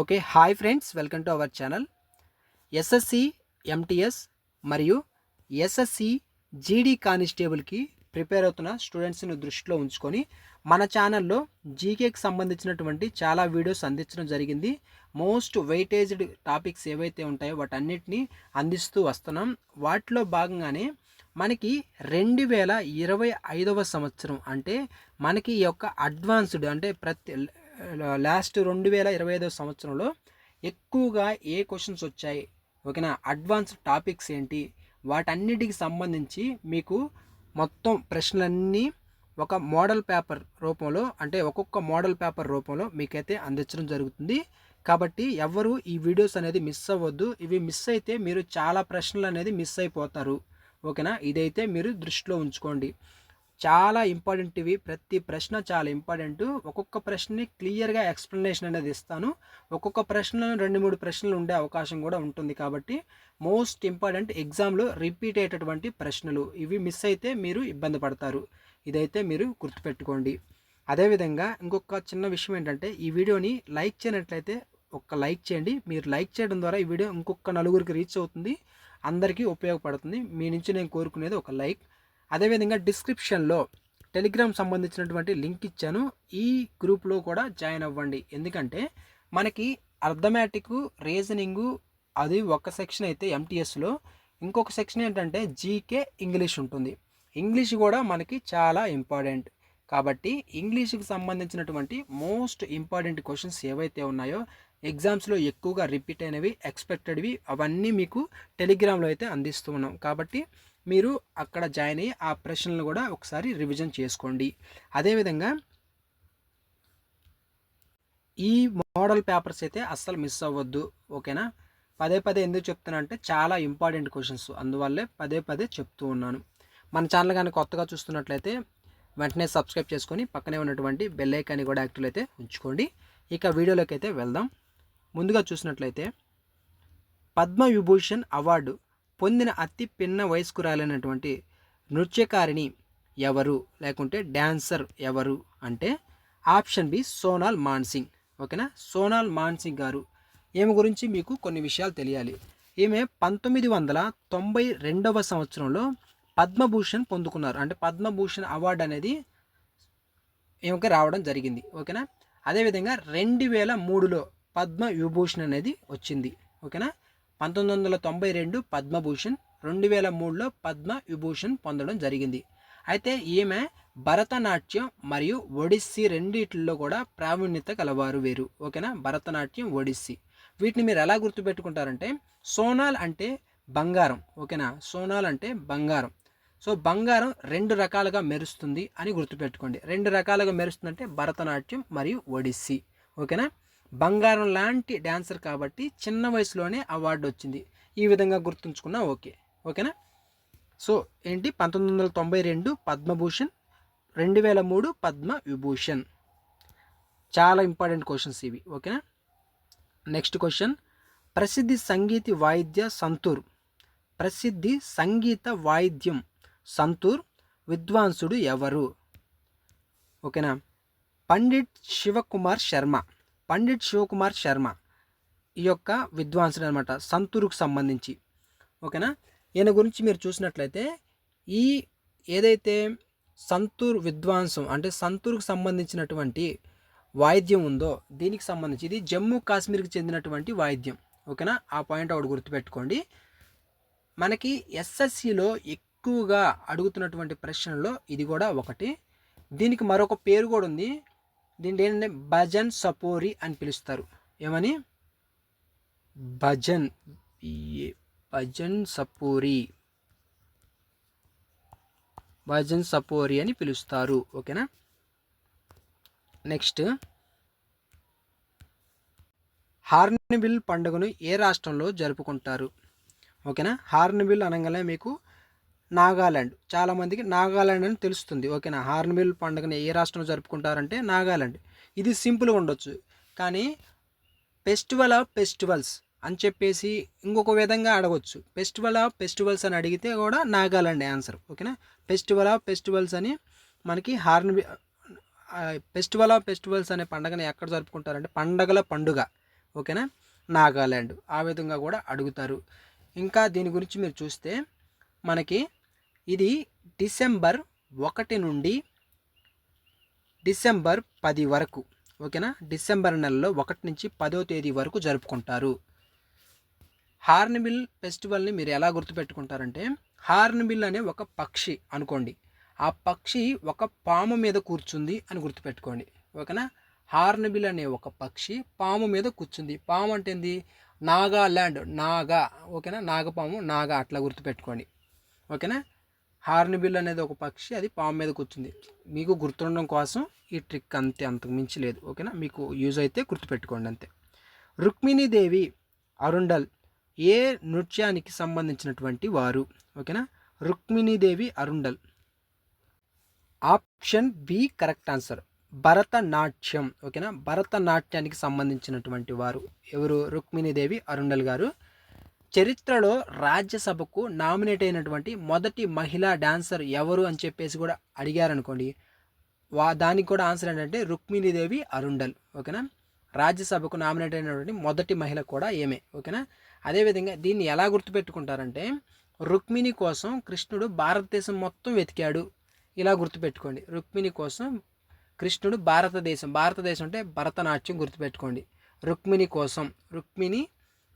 Okay hi friends welcome to our channel. SSC MTS మరియు SSC GD కానిస్టేబుల్కి prepare అవుతున్న స్టూడెంట్స్ని దృష్టిలో ఉంచుకొని మన ఛానల్లో జీకేకి సంబంధించినటువంటి చాలా వీడియోస్ అందించడం జరిగింది. మోస్ట్ వెయిటేజ్డ్ టాపిక్స్ ఏవైతే ఉంటాయో వాటన్నిటిని అందిస్తూ వస్తున్నాం. వాటిలో భాగంగానే మనకి రెండు వేల ఇరవై ఐదవ సంవత్సరం అంటే మనకి ఈ యొక్క అడ్వాన్స్డ్ అంటే ప్రతి లాస్ట్ రెండు వేల ఇరవై ఐదవ సంవత్సరంలో ఎక్కువగా ఏ క్వశ్చన్స్ వచ్చాయి? ఓకేనా? అడ్వాన్స్డ్ టాపిక్స్ ఏంటి? వాటన్నిటికి సంబంధించి మీకు మొత్తం ప్రశ్నలన్నీ ఒక మోడల్ పేపర్ రూపంలో అంటే ఒక్కొక్క మోడల్ పేపర్ రూపంలో మీకైతే అందించడం జరుగుతుంది. కాబట్టి ఎవరు ఈ వీడియోస్ అనేది మిస్ అవ్వద్దు. ఇవి మిస్ అయితే మీరు చాలా ప్రశ్నలు అనేది మిస్ అయిపోతారు. ఓకేనా? ఇదైతే మీరు దృష్టిలో ఉంచుకోండి. చాలా ఇంపార్టెంట్ ఇవి. ప్రతి ప్రశ్న చాలా ఇంపార్టెంట్. ఒక్కొక్క ప్రశ్నని క్లియర్గా ఎక్స్ప్లెనేషన్ అనేది ఇస్తాను. ఒక్కొక్క ప్రశ్నలో రెండు మూడు ప్రశ్నలు ఉండే అవకాశం కూడా ఉంటుంది కాబట్టి మోస్ట్ ఇంపార్టెంట్ ఎగ్జామ్లో రిపీట్ అయ్యేటటువంటి ప్రశ్నలు. ఇవి మిస్ అయితే మీరు ఇబ్బంది పడతారు. ఇదైతే మీరు గుర్తుపెట్టుకోండి. అదేవిధంగా ఇంకొక చిన్న విషయం ఏంటంటే ఈ వీడియోని లైక్ చేయనట్లయితే ఒక్క లైక్ చేయండి. మీరు లైక్ చేయడం ద్వారా ఈ వీడియో ఇంకొక నలుగురికి రీచ్ అవుతుంది. అందరికీ ఉపయోగపడుతుంది. మీ నుంచి నేను కోరుకునేది ఒక లైక్. అదేవిధంగా డిస్క్రిప్షన్లో టెలిగ్రామ్ సంబంధించినటువంటి లింక్ ఇచ్చాను. ఈ గ్రూప్లో కూడా జాయిన్ అవ్వండి. ఎందుకంటే మనకి అర్థమెటిక్ రీజనింగు అది ఒక సెక్షన్ అయితే ఎంటీఎస్లో. ఇంకొక సెక్షన్ ఏంటంటే జీకే ఇంగ్లీష్ ఉంటుంది. ఇంగ్లీష్ కూడా మనకి చాలా ఇంపార్టెంట్. కాబట్టి ఇంగ్లీష్కి సంబంధించినటువంటి మోస్ట్ ఇంపార్టెంట్ క్వశ్చన్స్ ఏవైతే ఉన్నాయో ఎగ్జామ్స్లో ఎక్కువగా రిపీట్ అయినవి ఎక్స్పెక్టెడ్వి అవన్నీ మీకు టెలిగ్రామ్లో అయితే అందిస్తూ ఉన్నాం. కాబట్టి మీరు అక్కడ జాయిన్ అయ్యి ఆ ప్రశ్నలు కూడా ఒకసారి రివిజన్ చేసుకోండి. అదేవిధంగా ఈ మోడల్ పేపర్స్ అయితే అస్సలు మిస్ అవ్వద్దు. ఓకేనా? పదే పదే ఎందుకు చెప్తున్నా అంటే చాలా ఇంపార్టెంట్ క్వశ్చన్స్. అందువల్లే పదే పదే చెప్తూ ఉన్నాను. మన ఛానల్ కానీ కొత్తగా చూస్తున్నట్లయితే వెంటనే సబ్స్క్రైబ్ చేసుకొని పక్కనే ఉన్నటువంటి బెల్ ఐకాన్ని కూడా యాక్టివ్ అయితే ఉంచుకోండి. ఇక వీడియోలోకి అయితే వెళ్దాం. ముందుగా చూసినట్లయితే పద్మ విభూషణ్ అవార్డు పొందిన అతి పిన్న వయస్కురాలైనటువంటి నృత్యకారిణి ఎవరు? లేకుంటే డ్యాన్సర్ ఎవరు? అంటే ఆప్షన్ బి సోనాల్ మాన్సింగ్. ఓకేనా? సోనాల్ మాన్సింగ్ గారు ఈమె గురించి మీకు కొన్ని విషయాలు తెలియాలి. ఈమె పంతొమ్మిది వందల తొంభై రెండవ సంవత్సరంలో పద్మభూషణ్ పొందుకున్నారు. అంటే పద్మభూషణ్ అవార్డు అనేది ఈమెకి రావడం జరిగింది. ఓకేనా? అదేవిధంగా రెండు వేల మూడులో పద్మ విభూషణ్ అనేది వచ్చింది. ఓకేనా? పంతొమ్మిది వందల తొంభై రెండు పద్మభూషణ్ రెండు వేల మూడులో పద్మ విభూషణ్ పొందడం జరిగింది. అయితే ఈమె భరతనాట్యం మరియు ఒడిస్సీ రెండిట్లో కూడా ప్రావీణ్యత కలవారు వేరు. ఓకేనా? భరతనాట్యం ఒడిస్సీ. వీటిని మీరు ఎలా గుర్తుపెట్టుకుంటారంటే సోనాల్ అంటే బంగారం. ఓకేనా? సోనాల్ అంటే బంగారం. సో బంగారం రెండు రకాలుగా మెరుస్తుంది అని గుర్తుపెట్టుకోండి. రెండు రకాలుగా మెరుస్తుందంటే భరతనాట్యం మరియు ఒడిస్సీ. ఓకేనా? బంగారం లాంటి డ్యాన్సర్ కాబట్టి చిన్న వయసులోనే అవార్డు వచ్చింది. ఈ విధంగా గుర్తుంచుకున్నా ఓకే. ఓకేనా? సో ఏంటి? పంతొమ్మిది వందల తొంభై రెండు పద్మభూషణ్ రెండు వేల మూడు పద్మ విభూషణ్ చాలా ఇంపార్టెంట్ క్వశ్చన్స్ ఇవి. ఓకేనా? Next question. ప్రసిద్ధి సంగీత వాయిద్య సంతూర్. ప్రసిద్ధి సంగీత వాయిద్యం సంతూర్ విద్వాంసుడు ఎవరు? ఓకేనా? పండిట్ శివకుమార్ శర్మ. పండిట్ శివకుమార్ శర్మ ఈ యొక్క విద్వాంసుడు అనమాట సంతూరుకు సంబంధించి. ఓకేనా? ఈయన గురించి మీరు చూసినట్లయితే ఈ ఏదైతే సంతూర్ విద్వాంసం అంటే సంతూర్కు సంబంధించినటువంటి వాయిద్యం ఉందో దీనికి సంబంధించి ఇది జమ్మూ కాశ్మీర్కి చెందినటువంటి వాయిద్యం. ఓకేనా? ఆ పాయింట్ ఒకటి గుర్తుపెట్టుకోండి. మనకి ఎస్ఎస్సిలో ఎక్కువగా అడుగుతున్నటువంటి ప్రశ్నల్లో ఇది కూడా ఒకటి. దీనికి మరొక పేరు కూడా ఉంది. దీన్ని ఏంటంటే భజన్ సపోరి అని పిలుస్తారు. ఏమని? భజన్. భజన్ సపోరి. భజన్ సపోరి అని పిలుస్తారు. ఓకేనా? నెక్స్ట్. హార్న్బిల్ పండుగను ఏ రాష్ట్రంలో జరుపుకుంటారు? ఓకేనా? హార్న్బిల్ అనగానే మీకు నాగాలాండ్. చాలామందికి నాగాలాండ్ అని తెలుస్తుంది. ఓకేనా? హార్న్బిల్ పండుగని ఏ రాష్ట్రంలో జరుపుకుంటారంటే నాగాలాండ్. ఇది సింపుల్గా ఉండొచ్చు. కానీ ఫెస్టివల్ ఆఫ్ ఫెస్టివల్స్ అని చెప్పేసి ఇంకొక విధంగా అడగొచ్చు. ఫెస్టివల్ ఆఫ్ ఫెస్టివల్స్ అని అడిగితే కూడా నాగాలాండ్ ఆన్సర్. ఓకేనా? ఫెస్టివల్ ఆఫ్ ఫెస్టివల్స్ అని మనకి హార్న్ ఫెస్టివల్ ఆఫ్ ఫెస్టివల్స్ అనే పండుగని ఎక్కడ జరుపుకుంటారంటే పండగల పండుగ. ఓకేనా? నాగాల్యాండ్ ఆ విధంగా కూడా అడుగుతారు. ఇంకా దీని గురించి మీరు చూస్తే మనకి ఇది డిసెంబర్ ఒకటి నుండి డిసెంబర్ పది వరకు ఓకేనా? డిసెంబర్ నెలలో ఒకటి నుంచి పదో తేదీ వరకు జరుపుకుంటారు. హార్న్బిల్ ఫెస్టివల్ని మీరు ఎలా గుర్తుపెట్టుకుంటారంటే హార్న్బిల్ అనే ఒక పక్షి అనుకోండి. ఆ పక్షి ఒక పాము మీద కూర్చుంది అని గుర్తుపెట్టుకోండి ఓకేనా? హార్న్బిల్ అనే ఒక పక్షి పాము మీద కూర్చుంది. పాము అంటే ఏంది? నాగాల్యాండ్ నాగా ఓకేనా? నాగపాము నాగా అట్లా గుర్తుపెట్టుకోండి. ఓకేనా? హార్న్బిల్ అనేది ఒక పక్షి అది పాము మీద కూర్చుంది. మీకు గుర్తుండడం కోసం ఈ ట్రిక్ అంతే అంతకు మించి లేదు. ఓకేనా? మీకు యూజ్ అయితే గుర్తుపెట్టుకోండి అంతే. రుక్మిణీదేవి అరుండల్ ఏ నృత్యానికి సంబంధించినటువంటి వారు? ఓకేనా? Rukmini Devi Arundale. Option B correct answer. Bharatanatyam. ఓకేనా? భరతనాట్యానికి సంబంధించినటువంటి వారు ఎవరు? రుక్మిణీదేవి అరుండల్ గారు. చరిత్రలో రాజ్యసభకు నామినేట్ అయినటువంటి మొదటి మహిళా డాన్సర్ ఎవరు అని చెప్పేసి కూడా అడిగారనుకోండి వా దానికి కూడా ఆన్సర్ ఏంటంటే రుక్మిణీదేవి అరుండల్ ఓకేనా? రాజ్యసభకు నామినేట్ అయినటువంటి మొదటి మహిళ కూడా ఏమే ఓకేనా? అదేవిధంగా దీన్ని ఎలా గుర్తుపెట్టుకుంటారంటే రుక్మిణి కోసం కృష్ణుడు భారతదేశం మొత్తం వెతికాడు. ఇలా గుర్తుపెట్టుకోండి రుక్మిణి కోసం కృష్ణుడు భారతదేశం భారతదేశం అంటే భరతనాట్యం గుర్తుపెట్టుకోండి. రుక్మిణి కోసం రుక్మిణి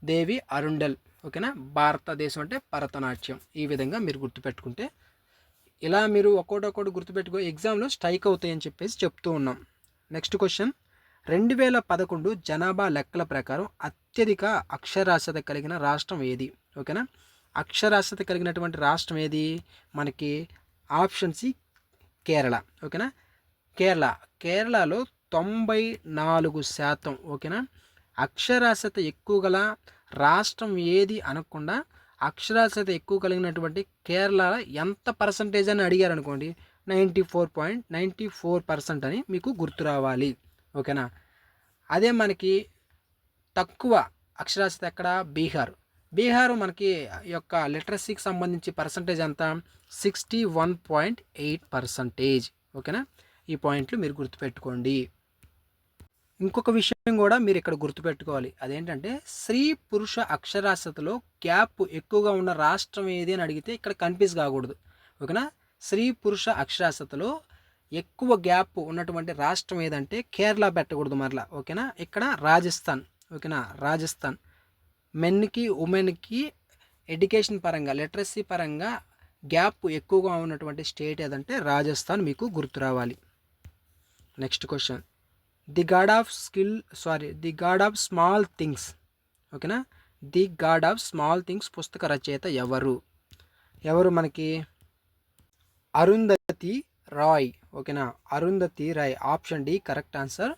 దేవి అరుండల్. ఓకేనా? భారతదేశం అంటే భరతనాట్యం. ఈ విధంగా మీరు గుర్తుపెట్టుకుంటే ఇలా మీరు ఒక్కొక్కటి గుర్తుపెట్టుకో ఎగ్జామ్లో స్ట్రైక్ అవుతాయని చెప్పేసి చెప్తూ ఉన్నాం. Next question. రెండు వేల పదకొండు జనాభా లెక్కల ప్రకారం అత్యధిక అక్షరాస్యత కలిగిన రాష్ట్రం ఏది? ఓకేనా? అక్షరాస్యత కలిగినటువంటి రాష్ట్రం ఏది? మనకి ఆప్షన్ సి కేరళ. ఓకేనా? కేరళ. కేరళలో తొంభై నాలుగు శాతం. ఓకేనా? అక్షరాస్యత ఎక్కువ గల రాష్ట్రం ఏది అనకుండా అక్షరాస్యత ఎక్కువ కలిగినటువంటి కేరళ ఎంత పర్సంటేజ్ అని అడిగారు అనుకోండి ninety four point ninety four percent అని మీకు గుర్తు రావాలి. ఓకేనా? అదే మనకి తక్కువ అక్షరాస్యత ఎక్కడ? బీహార్. బీహార్ మనకి యొక్క లిటరసీకి సంబంధించి పర్సంటేజ్ ఎంత? Sixty one point eight percentage ఓకేనా? ఈ పాయింట్లు మీరు గుర్తుపెట్టుకోండి. ఇంకొక విషయం కూడా మీరు ఇక్కడ గుర్తుపెట్టుకోవాలి. అదేంటంటే స్త్రీ పురుష అక్షరాస్యతలో గ్యాప్ ఎక్కువగా ఉన్న రాష్ట్రం ఏది అని అడిగితే ఇక్కడ కన్ఫ్యూజ్ కాకూడదు. ఓకేనా? స్త్రీ పురుష అక్షరాస్యతలో ఎక్కువ గ్యాప్ ఉన్నటువంటి రాష్ట్రం ఏదంటే కేరళ పెట్టకూడదు మరలా. ఓకేనా? ఇక్కడ రాజస్థాన్. ఓకేనా? రాజస్థాన్. మెన్కి ఉమెన్కి ఎడ్యుకేషన్ పరంగా లిటరసీ పరంగా గ్యాప్ ఎక్కువగా ఉన్నటువంటి స్టేట్ ఏదంటే రాజస్థాన్ మీకు గుర్తు రావాలి. Next question. The god of skill sorry the god of small things ఓకేనా the god of small things పుస్తక రచయిత ఎవరు? ఎవరు మనకి? అరుంధతి రాయ్. ఓకేనా Arundhati Roy. Option D correct answer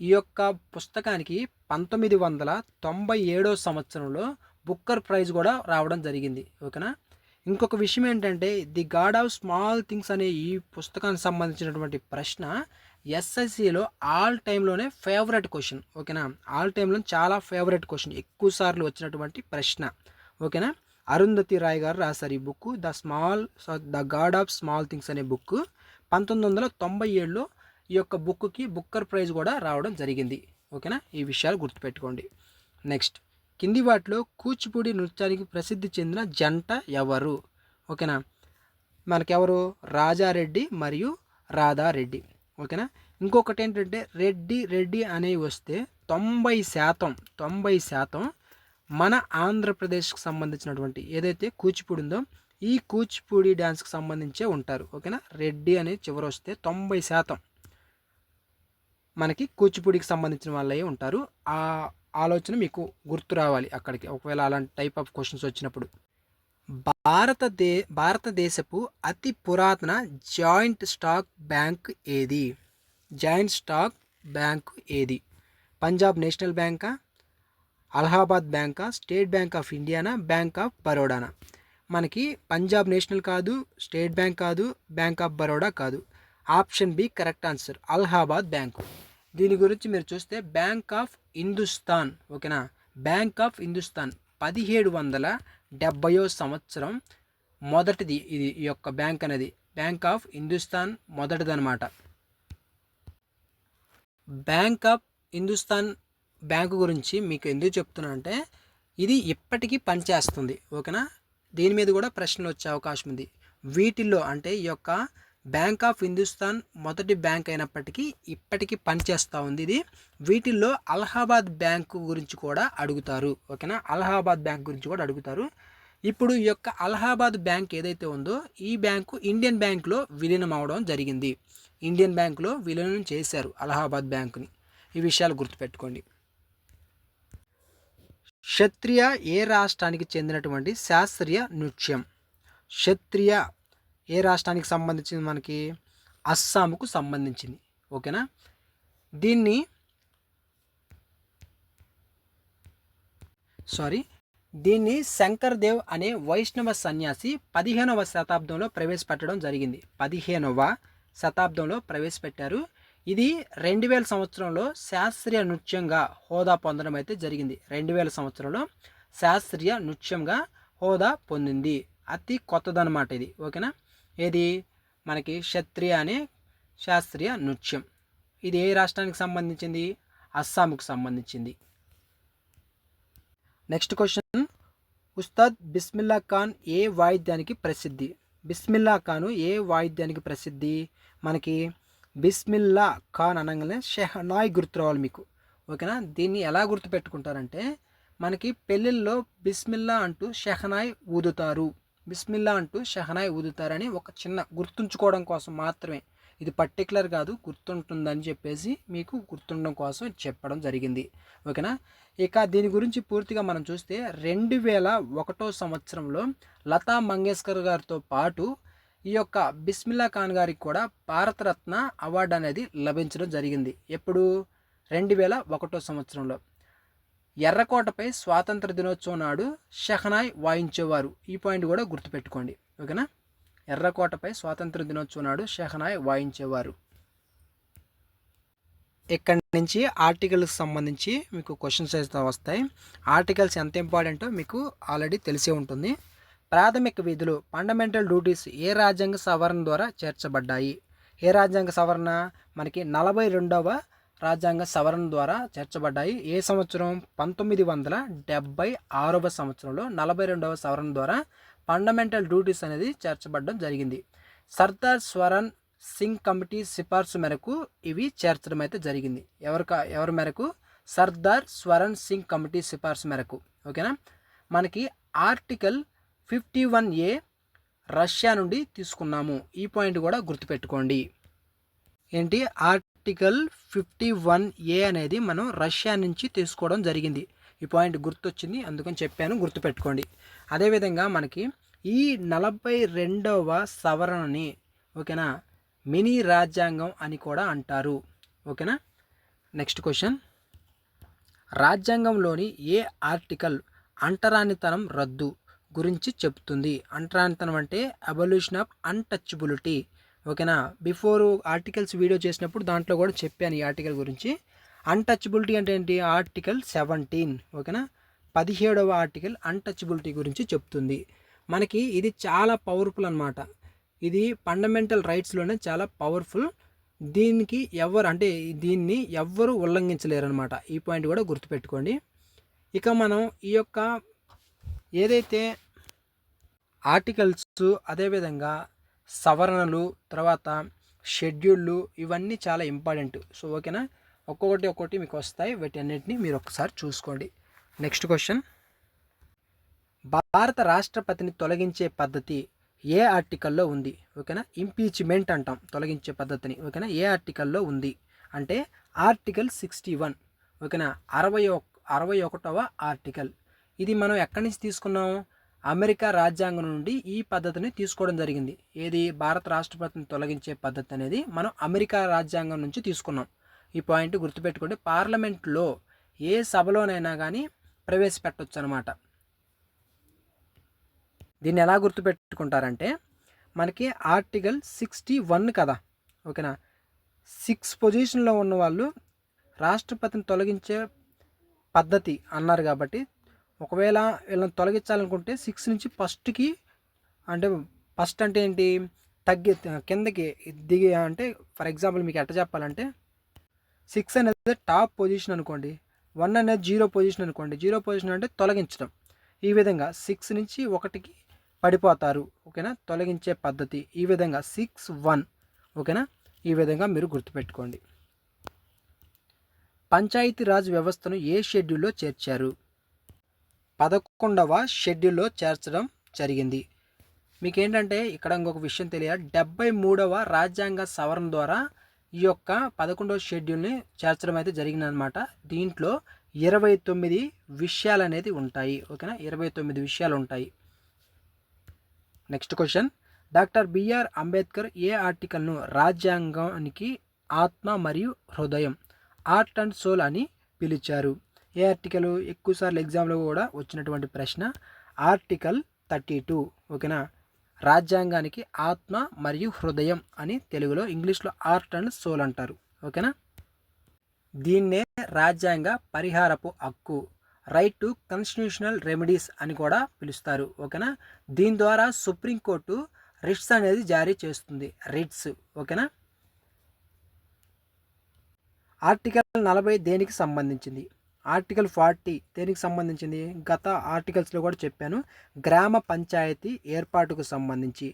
ఈ యొక్క పుస్తకానికి పంతొమ్మిది వందల తొంభై ఏడో సంవత్సరంలో బుక్కర్ ప్రైజ్ కూడా రావడం జరిగింది. ఓకేనా ఇంకొక విషయం ఏంటంటే The God of Small Things అనే ఈ పుస్తకానికి సంబంధించినటువంటి ప్రశ్న ఎస్ఎస్సిలో ఆల్ టైంలోనే ఫేవరెట్ క్వశ్చన్ ఓకేనా? ఆల్ టైంలో చాలా ఫేవరెట్ క్వశ్చన్ ఎక్కువ సార్లు వచ్చినటువంటి ప్రశ్న ఓకేనా? అరుంధతి రాయ్ గారు రాశారు ఈ book the small the god of small things అనే బుక్ పంతొమ్మిది వందల తొంభై ఏడులో ఈ యొక్క బుక్కి బుక్కర్ ప్రైజ్ కూడా రావడం జరిగింది ఓకేనా? ఈ విషయాలు గుర్తుపెట్టుకోండి. నెక్స్ట్ కింది వాటిలో కూచిపూడి నృత్యానికి ప్రసిద్ధి చెందిన జంట ఎవరు ఓకేనా? మనకెవరు? రాజారెడ్డి మరియు రాధారెడ్డి. ఓకేనా? ఇంకొకటి ఏంటంటే రెడ్డి రెడ్డి అనేవి వస్తే తొంభై శాతం తొంభై శాతం మన ఆంధ్రప్రదేశ్కి సంబంధించినటువంటి ఏదైతే కూచిపూడి ఉందో ఈ కూచిపూడి డ్యాన్స్కి సంబంధించే ఉంటారు. ఓకేనా? రెడ్డి అనేది చివరి వస్తే తొంభై శాతం మనకి కూచిపూడికి సంబంధించిన వాళ్ళే ఉంటారు. ఆ ఆలోచన మీకు గుర్తు రావాలి అక్కడికి. ఒకవేళ అలాంటి టైప్ ఆఫ్ క్వశ్చన్స్ వచ్చినప్పుడు. భారతదే భారతదేశపు అతి పురాతన జాయింట్ స్టాక్ బ్యాంక్ ఏది? జాయింట్ స్టాక్ బ్యాంక్ ఏది? పంజాబ్ నేషనల్ బ్యాంకా? అలహాబాద్ బ్యాంకా? స్టేట్ బ్యాంక్ ఆఫ్ ఇండియానా? బ్యాంక్ ఆఫ్ బరోడానా? మనకి పంజాబ్ నేషనల్ కాదు స్టేట్ బ్యాంక్ కాదు బ్యాంక్ ఆఫ్ బరోడా కాదు. Option B correct answer Allahabad bank. దీని గురించి మీరు చూస్తే బ్యాంక్ ఆఫ్ హిందుస్థాన్ ఓకేనా? బ్యాంక్ ఆఫ్ హిందుస్థాన్ పదిహేడు వందల డెబ్బయో సంవత్సరం మొదటిది ఇది ఈ యొక్క బ్యాంక్ అనేది. బ్యాంక్ ఆఫ్ హిందుస్థాన్ మొదటిదనమాట బ్యాంక్ ఆఫ్ హిందుస్థాన్ బ్యాంకు గురించి మీకు ఎందుకు చెప్తున్నా అంటే ఇది ఇప్పటికీ పనిచేస్తుంది ఓకేనా? దీని మీద కూడా ప్రశ్నలు వచ్చే అవకాశం ఉంది. వీటిల్లో అంటే ఈ యొక్క బ్యాంక్ ఆఫ్ హిందుస్థాన్ మొదటి బ్యాంక్ అయినప్పటికీ ఇప్పటికీ పనిచేస్తూ ఉంది ఇది. వీటిల్లో అలహాబాద్ బ్యాంకు గురించి కూడా అడుగుతారు ఓకేనా? అలహాబాద్ బ్యాంక్ గురించి కూడా అడుగుతారు. ఇప్పుడు ఈ యొక్క అలహాబాద్ బ్యాంక్ ఏదైతే ఉందో ఈ బ్యాంకు ఇండియన్ బ్యాంకులో విలీనం అవడం జరిగింది. ఇండియన్ బ్యాంకులో విలీనం చేశారు అలహాబాద్ బ్యాంకుని. ఈ విషయాలు గుర్తుపెట్టుకోండి. క్షత్రియ ఏ రాష్ట్రానికి చెందినటువంటి శాస్త్రీయ నృత్యం? క్షత్రియ ఏ రాష్ట్రానికి సంబంధించింది మనకి? అస్సాంకు సంబంధించింది. ఓకేనా? దీన్ని సారీ దీన్ని శంకర్ దేవ్ అనే వైష్ణవ సన్యాసి పదిహేనవ శతాబ్దంలో ప్రవేశపెట్టడం జరిగింది. పదిహేనవ శతాబ్దంలో ప్రవేశపెట్టారు. ఇది రెండు వేల సంవత్సరంలో శాస్త్రీయ నృత్యంగా హోదా పొందడం అయితే జరిగింది. రెండు వేల సంవత్సరంలో శాస్త్రీయ నృత్యంగా హోదా పొందింది. అతి కొత్తదనమాట ఇది. ఓకేనా? ఇది మనకి క్షత్రియ అనే శాస్త్రీయ నృత్యం. ఇది ఏ రాష్ట్రానికి సంబంధించింది? అస్సాంకు సంబంధించింది. Next question. ఉస్తాద్ బిస్మిల్లా ఖాన్ ఏ వాయిద్యానికి ప్రసిద్ధి? బిస్మిల్లా ఖాను ఏ వాయిద్యానికి ప్రసిద్ధి? మనకి బిస్మిల్లా ఖాన్ అనగానే షెహనాయ్ గుర్తు రావాలి మీకు. ఓకేనా? దీన్ని ఎలా గుర్తుపెట్టుకుంటారంటే మనకి పెళ్ళిళ్ళలో బిస్మిల్లా అంటూ షెహనాయ్ ఊదుతారు. బిస్మిల్లా అంటూ షహనాయ్ ఊదుతారని ఒక చిన్న గుర్తుంచుకోవడం కోసం మాత్రమే. ఇది పర్టికులర్ కాదు గుర్తుంటుందని చెప్పేసి మీకు గుర్తుండడం కోసం చెప్పడం జరిగింది. ఓకేనా? ఇక దీని గురించి పూర్తిగా మనం చూస్తే రెండు వేల ఒకటో సంవత్సరంలో లతా మంగేష్కర్ గారితో పాటు ఈ యొక్క బిస్మిల్లా ఖాన్ గారికి కూడా భారతరత్న అవార్డు అనేది లభించడం జరిగింది. ఎప్పుడు? రెండు వేల ఒకటో సంవత్సరంలో. ఎర్రకోటపై స్వాతంత్ర దినోత్సవం నాడు షహనాయ్ వాయించేవారు. ఈ పాయింట్ కూడా గుర్తుపెట్టుకోండి. ఓకేనా? ఎర్రకోటపై స్వాతంత్ర దినోత్సవం నాడు షహనాయ్ వాయించేవారు. ఇక్కడ నుంచి ఆర్టికల్కి సంబంధించి మీకు క్వశ్చన్స్ అయితే వస్తాయి. ఆర్టికల్స్ ఎంత ఇంపార్టెంటో మీకు ఆల్రెడీ తెలిసే ఉంటుంది. ప్రాథమిక విధులు ఫండమెంటల్ డ్యూటీస్ ఏ రాజ్యాంగ సవరణ ద్వారా చేర్చబడ్డాయి? ఏ రాజ్యాంగ సవరణ? మనకి నలభై రెండవ రాజ్యాంగ సవరణ ద్వారా చేర్చబడ్డాయి. ఏ సంవత్సరం? పంతొమ్మిది వందల డెబ్బై ఆరవ సంవత్సరంలో నలభై రెండవ సవరణ ద్వారా ఫండమెంటల్ డ్యూటీస్ అనేది చేర్చబడడం జరిగింది. సర్దార్ స్వరన్ సింగ్ కమిటీ సిఫార్సు మేరకు ఇవి చేర్చడం అయితే జరిగింది. ఎవరి ఎవరి మేరకు? సర్దార్ స్వరణ్ సింగ్ కమిటీ సిఫార్సు మేరకు. ఓకేనా? మనకి article fifty one A Russia నుండి తీసుకున్నాము. ఈ పాయింట్ కూడా గుర్తుపెట్టుకోండి. ఏంటి? ఆర్టికల్ ఫిఫ్టీ వన్ ఏ అనేది మనం రష్యా నుంచి తీసుకోవడం జరిగింది. ఈ పాయింట్ గుర్తొచ్చింది అందుకని చెప్పాను గుర్తుపెట్టుకోండి. అదేవిధంగా మనకి ఈ నలభై రెండవ సవరణని ఓకేనా? మినీ రాజ్యాంగం అని కూడా అంటారు. ఓకేనా? Next question. రాజ్యాంగంలోని ఏ ఆర్టికల్ అంటరానితనం రద్దు గురించి చెప్తుంది? అంటరానితనం అంటే అబల్యూషన్ ఆఫ్ అన్టచబిలిటీ ఓకేనా? బిఫోర్ ఆర్టికల్స్ వీడియో చేసినప్పుడు దాంట్లో కూడా చెప్పాను ఈ ఆర్టికల్ గురించి. అన్టచబిలిటీ అంటే ఏంటి? ఆర్టికల్ సెవెంటీన్ ఓకేనా? పదిహేడవ ఆర్టికల్ అన్టచబిలిటీ గురించి చెప్తుంది. మనకి ఇది చాలా పవర్ఫుల్ అనమాట ఇది ఫండమెంటల్ రైట్స్లోనే చాలా పవర్ఫుల్ దీనికి ఎవరు అంటే దీన్ని ఎవ్వరు ఉల్లంఘించలేరు అనమాట ఈ పాయింట్ కూడా గుర్తుపెట్టుకోండి. ఇక మనం ఈ యొక్క ఏదైతే ఆర్టికల్స్ అదేవిధంగా సవరణలు తర్వాత షెడ్యూళ్ళు ఇవన్నీ చాలా ఇంపార్టెంట్ సో ఓకేనా? ఒక్కొక్కటి ఒక్కొక్కటి మీకు వస్తాయి. వీటన్నిటిని మీరు ఒకసారి చూసుకోండి. నెక్స్ట్ క్వశ్చన్ భారత రాష్ట్రపతిని తొలగించే పద్ధతి ఏ ఆర్టికల్లో ఉంది? ఓకేనా? ఇంపీచ్మెంట్ అంటాం తొలగించే పద్ధతిని. ఓకేనా? ఏ ఆర్టికల్లో ఉంది? అంటే ఆర్టికల్ సిక్స్టీ వన్. ఓకేనా? అరవై అరవై ఒకటవ ఆర్టికల్. ఇది మనం ఎక్కడి నుంచి తీసుకున్నాం అమెరికా రాజ్యాంగం నుండి ఈ పద్ధతిని తీసుకోవడం జరిగింది. ఏది? భారత రాష్ట్రపతిని తొలగించే పద్ధతి అనేది మనం అమెరికా రాజ్యాంగం నుంచి తీసుకున్నాం. ఈ పాయింట్ గుర్తుపెట్టుకోండి. పార్లమెంట్లో ఏ సభలోనైనా కానీ ప్రవేశపెట్టవచ్చు అనమాట దీన్ని ఎలా గుర్తుపెట్టుకుంటారంటే మనకి ఆర్టికల్ సిక్స్టీ వన్ కదా ఓకేనా? సిక్స్ పొజిషన్లో ఉన్న వాళ్ళు రాష్ట్రపతిని తొలగించే పద్ధతి అన్నారు కాబట్టి ఒకవేళ వీళ్ళని తొలగించాలనుకుంటే సిక్స్ నుంచి ఫస్ట్కి అంటే ఫస్ట్ అంటే ఏంటి? తగ్గి కిందకి దిగి అంటే ఫర్ ఎగ్జాంపుల్ మీకు ఎట్ట చెప్పాలంటే సిక్స్ అనేది టాప్ పొజిషన్ అనుకోండి వన్ అనేది జీరో పొజిషన్ అనుకోండి జీరో పొజిషన్ అంటే తొలగించడం. ఈ విధంగా సిక్స్ నుంచి ఒకటికి పడిపోతారు. ఓకేనా? తొలగించే పద్ధతి ఈ విధంగా సిక్స్ వన్ ఓకేనా? ఈ విధంగా మీరు గుర్తుపెట్టుకోండి. పంచాయతీరాజ్ వ్యవస్థను ఏ షెడ్యూల్లో చేర్చారు? పదకొండవ షెడ్యూల్లో చేర్చడం జరిగింది. మీకు ఏంటంటే ఇక్కడ ఇంకొక విషయం తెలియాలి. డెబ్బై మూడవ రాజ్యాంగ సవరణ ద్వారా ఈ యొక్క పదకొండవ షెడ్యూల్ని చేర్చడం అయితే జరిగిందనమాట దీంట్లో ఇరవై తొమ్మిది విషయాలు అనేది ఉంటాయి. ఓకేనా? ఇరవై తొమ్మిది విషయాలు ఉంటాయి. Next question doctor B R Ambedkar ఏ ఆర్టికల్ను రాజ్యాంగానికి ఆత్మ మరియు హృదయం ఆర్ట్ అండ్ సోల్ అని పిలిచారు? ఏ ఆర్టికల్ ఎక్కువసార్లు ఎగ్జామ్లో కూడా వచ్చినటువంటి ప్రశ్న. ఆర్టికల్ థర్టీ టూ ఓకేనా? రాజ్యాంగానికి ఆత్మ మరియు హృదయం అని తెలుగులో ఇంగ్లీష్లో ఆర్ట్ అండ్ సోల్ అంటారు. ఓకేనా? దీన్నే రాజ్యాంగ పరిహారపు హక్కు రైట్ టు కాన్స్టిట్యూషనల్ రెమెడీస్ అని కూడా పిలుస్తారు ఓకేనా? దీని ద్వారా సుప్రీంకోర్టు రిట్స్ అనేది జారీ చేస్తుంది. రిట్స్ ఓకేనా? ఆర్టికల్ నలభై దేనికి సంబంధించింది? ఆర్టికల్ ఫార్టీ దేనికి సంబంధించింది? గత ఆర్టికల్స్లో కూడా చెప్పాను. గ్రామ పంచాయతీ ఏర్పాటుకు సంబంధించి.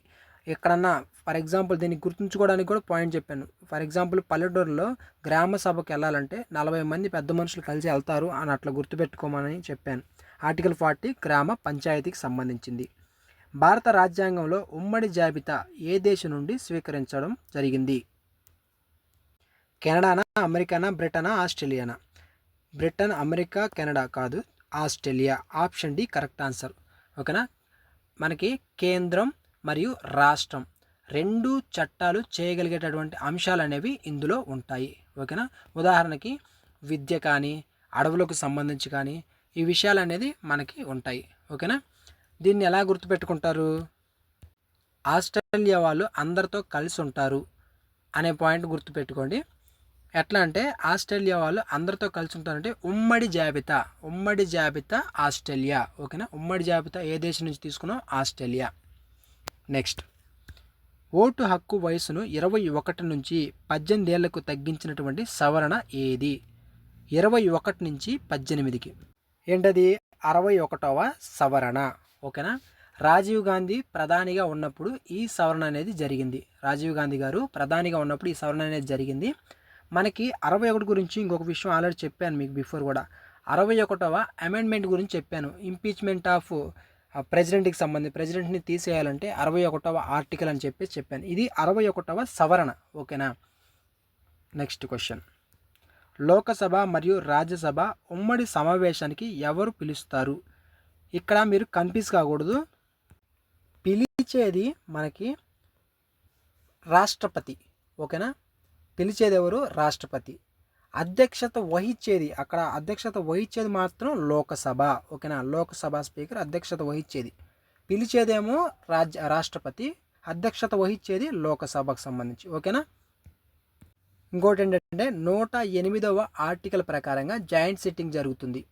ఎక్కడన్నా ఫర్ ఎగ్జాంపుల్ దీన్ని గుర్తుంచుకోవడానికి కూడా పాయింట్ చెప్పాను. ఫర్ ఎగ్జాంపుల్ పల్లెటూరులో గ్రామ సభకు వెళ్ళాలంటే నలభై మంది పెద్ద మనుషులు కలిసి వెళ్తారు అని అట్లా గుర్తుపెట్టుకోమని చెప్పాను. ఆర్టికల్ ఫార్టీ గ్రామ పంచాయతీకి సంబంధించింది. భారత రాజ్యాంగంలో ఉమ్మడి జాబితా ఏ దేశం నుండి స్వీకరించడం జరిగింది? కెనడానా అమెరికానా బ్రిటనా ఆస్ట్రేలియానా? బ్రిటన్ అమెరికా కెనడా కాదు Australia. Option D correct answer. ఓకేనా? మనకి కేంద్రం మరియు రాష్ట్రం. రెండు చట్టాలు చేయగలిగేటటువంటి అంశాలు అనేవి ఇందులో ఉంటాయి. ఓకేనా? ఉదాహరణకి విద్య కానీ అడవులకు సంబంధించి కానీ ఈ విషయాలు అనేది మనకి ఉంటాయి. ఓకేనా? దీన్ని ఎలా గుర్తుపెట్టుకుంటారు? ఆస్ట్రేలియా వాళ్ళు అందరితో కలిసి ఉంటారు అనే పాయింట్ గుర్తుపెట్టుకోండి. ఎట్లా అంటే ఆస్ట్రేలియా వాళ్ళు అందరితో కలిసి ఉంటారంటే ఉమ్మడి జాబితా ఉమ్మడి జాబితా ఆస్ట్రేలియా. ఓకేనా? ఉమ్మడి జాబితా ఏ దేశం నుంచి తీసుకున్నాం ఆస్ట్రేలియా. నెక్స్ట్. ఓటు హక్కు వయసును ఇరవై ఒకటి నుంచి పద్దెనిమిది ఏళ్ళకు తగ్గించినటువంటి సవరణ ఏది? ఇరవై ఒకటి నుంచి పద్దెనిమిదికి. ఏంటది? అరవై ఒకటవ సవరణ. ఓకేనా? రాజీవ్ గాంధీ ప్రధానిగా ఉన్నప్పుడు ఈ సవరణ అనేది జరిగింది. రాజీవ్ గాంధీ గారు ప్రధానిగా ఉన్నప్పుడు ఈ సవరణ అనేది జరిగింది. మనకి అరవై ఒకటి గురించి ఇంకొక విషయం ఆల్రెడీ చెప్పాను మీకు బిఫోర్ కూడా. అరవై ఒకటవ అమెండ్మెంట్ గురించి చెప్పాను. ఇంపీచ్మెంట్ ఆఫ్ ప్రెసిడెంట్కి సంబంధించి ప్రెసిడెంట్ని తీసేయాలంటే అరవై ఒకటవ ఆర్టికల్ అని చెప్పి చెప్పాను. ఇది అరవై ఒకటవ సవరణ ఓకేనా? Next question. లోకసభ మరియు రాజ్యసభ ఉమ్మడి సమావేశానికి ఎవరు పిలుస్తారు? ఇక్కడ మీరు కన్ఫ్యూజ్ కాకూడదు. పిలిచేది మనకి రాష్ట్రపతి ఓకేనా? పిలిచేది ఎవరు? రాష్ట్రపతి. అధ్యక్షత వహించేది అక్కడ అధ్యక్షత వహించేది మాత్రం లోకసభ. ఓకేనా? లోకసభ స్పీకర్ అధ్యక్షత వహించేది. పిలిచేదేమో రాజ్య రాష్ట్రపతి అధ్యక్షత వహించేది లోకసభకు సంబంధించి. ఓకేనా? ఇంకోటి ఏంటంటే నూట ఎనిమిదవ ఆర్టికల్ ప్రకారంగా జాయింట్ సిట్టింగ్ జరుగుతుంది.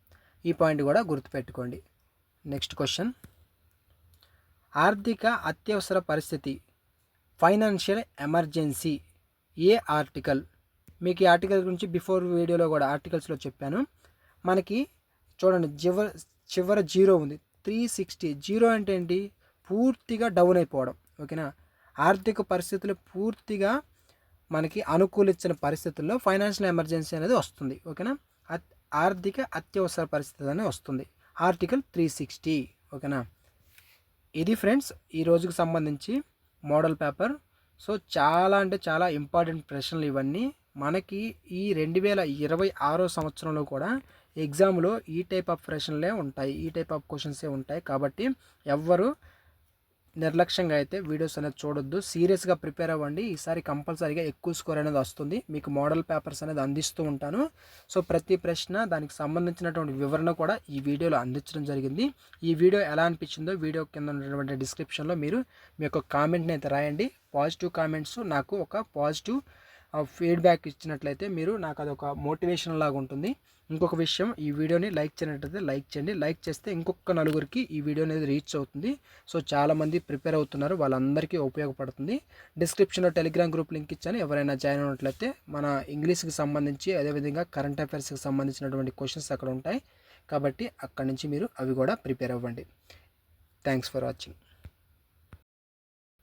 ఈ పాయింట్ కూడా గుర్తుపెట్టుకోండి. Next question. ఆర్థిక అత్యవసర పరిస్థితి ఫైనాన్షియల్ ఎమర్జెన్సీ ఏ ఆర్టికల్? మీకు ఈ ఆర్టికల్ గురించి బిఫోర్ వీడియోలో కూడా ఆర్టికల్స్లో చెప్పాను. మనకి చూడండి చివర చివర జీరో ఉంది. త్రీ సిక్స్టీ జీరో అంటే ఏంటి? పూర్తిగా డౌన్ అయిపోవడం. ఓకేనా ఆర్థిక పరిస్థితులు పూర్తిగా మనకి అనుకూలించిన పరిస్థితుల్లో ఫైనాన్షియల్ ఎమర్జెన్సీ అనేది వస్తుంది. ఓకేనా ఆర్థిక అత్యవసర పరిస్థితి అనేది వస్తుంది. ఆర్టికల్ త్రీ సిక్స్టీ ఓకేనా ఇది ఫ్రెండ్స్ ఈ రోజుకి సంబంధించి మోడల్ పేపర్ సో చాలా అంటే చాలా ఇంపార్టెంట్ ప్రశ్నలు ఇవన్నీ మనకి ఈ రెండు వేల ఇరవై ఆరో సంవత్సరంలో కూడా ఎగ్జామ్లో ఈ టైప్ ఆఫ్ ప్రశ్నలే ఉంటాయి ఈ టైప్ ఆఫ్ క్వశ్చన్సే ఉంటాయి. కాబట్టి ఎవ్వరు నిర్లక్ష్యంగా అయితే వీడియోస్ అనేది చూడొద్దు. సీరియస్గా ప్రిపేర్ అవ్వండి. ఈసారి కంపల్సరీగా ఎక్కువ స్కోర్ అనేది వస్తుంది. మీకు మోడల్ పేపర్స్ అనేది అందిస్తూ ఉంటాను. సో ప్రతి ప్రశ్న దానికి సంబంధించినటువంటి వివరణ కూడా ఈ వీడియోలో అందించడం జరిగింది. ఈ వీడియో ఎలా అనిపించిందో వీడియో కింద ఉన్నటువంటి డిస్క్రిప్షన్లో మీరు మీ యొక్క కామెంట్ని అయితే రాయండి. పాజిటివ్ కామెంట్స్ నాకు ఒక పాజిటివ్ ఫీడ్బ్యాక్ ఇచ్చినట్లయితే మీరు నాకు అది ఒక మోటివేషన్ లాగా ఉంటుంది. ఇంకొక విషయం ఈ వీడియోని లైక్ చేయనట్లయితే లైక్ చేయండి. లైక్ చేస్తే ఇంకొక నలుగురికి ఈ వీడియో అనేది రీచ్ అవుతుంది. సో చాలామంది ప్రిపేర్ అవుతున్నారు. వాళ్ళందరికీ ఉపయోగపడుతుంది. డిస్క్రిప్షన్లో టెలిగ్రామ్ గ్రూప్ లింక్ ఇచ్చాను. ఎవరైనా జాయిన్ అయినట్లయితే మన ఇంగ్లీష్కి సంబంధించి అదేవిధంగా కరెంట్ అఫైర్స్కి సంబంధించినటువంటి క్వశ్చన్స్ అక్కడ ఉంటాయి. కాబట్టి అక్కడి నుంచి మీరు అవి కూడా ప్రిపేర్ అవ్వండి. Thanks for watching